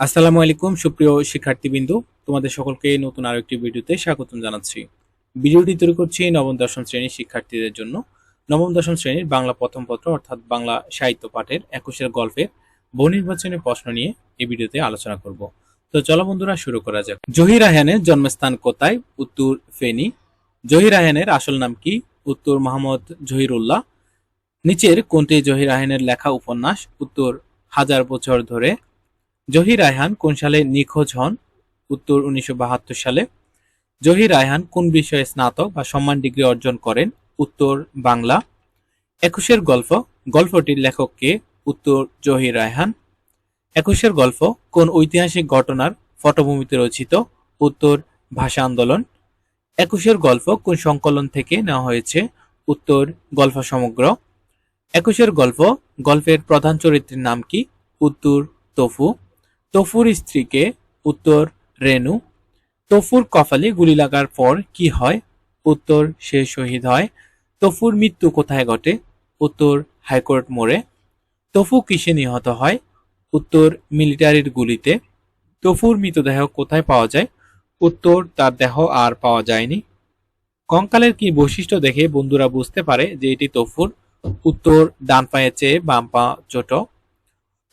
আসসালামু আলাইকুম, সুপ্রিয় শিক্ষার্থীবৃন্দু। তোমাদের সকলকে নতুন আরও একটি ভিডিওতে স্বাগতম জানাচ্ছি। ভিডিওটি তৈরি করছি নবম দশম শ্রেণির শিক্ষার্থীদের জন্য। নবম দশম শ্রেণির বাংলা প্রথম পত্র অর্থাৎ বাংলা সাহিত্য পাঠের একুশের গল্পের বহু নির্বাচনী প্রশ্ন নিয়ে এই ভিডিওতে আলোচনা করব। তো চলো বন্ধুরা, শুরু করা যাক। জহির রায়হানের জন্মস্থান কোথায়? উত্তর ফেনী। জহির রায়হানের আসল নাম কি? উত্তর মোহাম্মদ জহিরুল্লাহ। নিচের কোনটি জহির রায়হানের লেখা উপন্যাস? উত্তর হাজার বছর ধরে জহির রায়হান কোন সালে নিখোঁজ হন? উত্তর উনিশশো বাহাত্তর সালে। জহির রায়হান কোন বিষয়ে স্নাতক বা সম্মান ডিগ্রি অর্জন করেন? উত্তর বাংলা। একুশের গল্প। গল্পটির লেখক কে? উত্তর জহির রায়হান। একুশের গল্প। কোন ঐতিহাসিক ঘটনার পটভূমিতে রচিত? উত্তর ভাষা আন্দোলন। একুশের গল্প কোন সংকলন থেকে নেওয়া হয়েছে? উত্তর গল্প সমগ্র। একুশের গল্প। গল্পের প্রধান চরিত্রের নাম কি? উত্তর তফু। তফুর স্ত্রীকে উত্তর রেনু তফুর কপালে গুলি লাগার পর কি হয়? উত্তর, সে শহীদ হয়। তফুর মৃত্যু কোথায় ঘটে? উত্তর, হাইকোর্ট মোড়ে। তফু কিসে নিহত হয়? উত্তর, মিলিটারির গুলিতে। তফুর মৃতদেহ কোথায় পাওয়া যায়? উত্তর, তার দেহ আর পাওয়া যায়নি। কঙ্কালের কি বৈশিষ্ট্য দেখে বন্ধুরা বুঝতে পারে যে এটি তফুর? উত্তর, ডান পায়ের চেয়ে বাম পা ছোট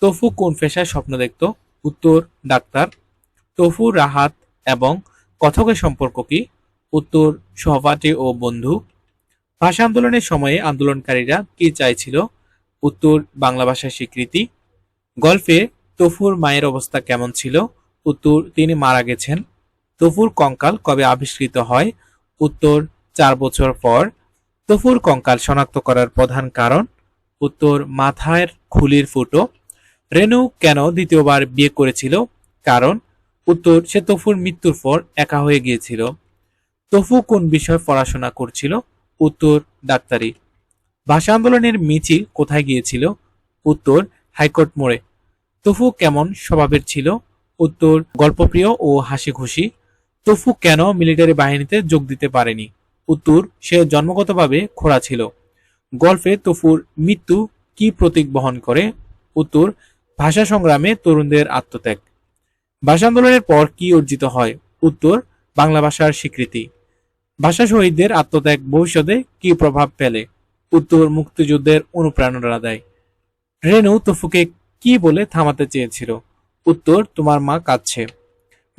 তফু কোন পেশায় স্বপ্ন দেখত? উত্তর, ডাক্তার তফু রাহাত এবং কথকের সম্পর্ক কি? উত্তর, সহপাঠী ও বন্ধু। ভাষা আন্দোলনের সময়ে আন্দোলনকারীরা কি চাইছিল? উত্তর, বাংলা ভাষার স্বীকৃতি। গল্পে তফুর মায়ের অবস্থা কেমন ছিল? উত্তর, তিনি মারা গেছেন। তফুর কঙ্কাল কবে আবিষ্কৃত হয়? উত্তর, চার বছর পর। তফুর কঙ্কাল শনাক্ত করার প্রধান কারণ? উত্তর মাথায় খুলির ফুটো। রেনু কেন দ্বিতীয়বার বিয়ে করেছিল? কারণ, উত্তর, সে তফুর মৃত্যুর পর একা হয়ে গিয়েছিল। তফু কোন বিষয়ে পড়াশোনা করছিল? উত্তর, ডাক্তারি। ভাষা আন্দোলনের মিছিল কোথায় গিয়েছিল? উত্তর, হাইকোর্ট মোড়ে। তফু কেমন স্বভাবের ছিল? উত্তর, গল্পপ্রিয় ও হাসি খুশি তফু কেন মিলিটারি বাহিনীতে যোগ দিতে পারেনি? উত্তর, সে জন্মগতভাবে খোড়া ছিল। গল্পে তফুর মৃত্যু কি প্রতীক বহন করে? উত্তর ভাষা সংগ্রামে তরুণদের আত্মত্যাগ। ভাষা আন্দোলনের পর কি অর্জিত হয়? উত্তর, বাংলা ভাষার স্বীকৃতি। ভাষা শহীদদের আত্মত্যাগ ভবিষ্যতে কি প্রভাব ফেলে? উত্তর, মুক্তিযুদ্ধের অনুপ্রেরণা দেয়। রেনু তফুকে কি বলে থামাতে চেয়েছিল? উত্তর, তোমার মা কাঁদছে।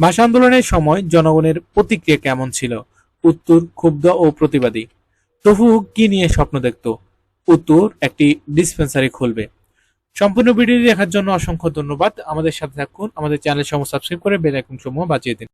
ভাষা আন্দোলনের সময় জনগণের প্রতিক্রিয়া কেমন ছিল? উত্তর, ক্ষুব্ধ ও প্রতিবাদী। তফু কি নিয়ে স্বপ্ন দেখত? উত্তর, একটি ডিসপেন্সারি খুলবে। সম্পূর্ণ ভিডিওটি দেখার জন্য অসংখ্য ধন্যবাদ। আমাদের সাথে থাকুন, আমাদের চ্যানেল সমূহ সাবস্ক্রাইব করে বেল সমূহ বাজিয়ে দিন।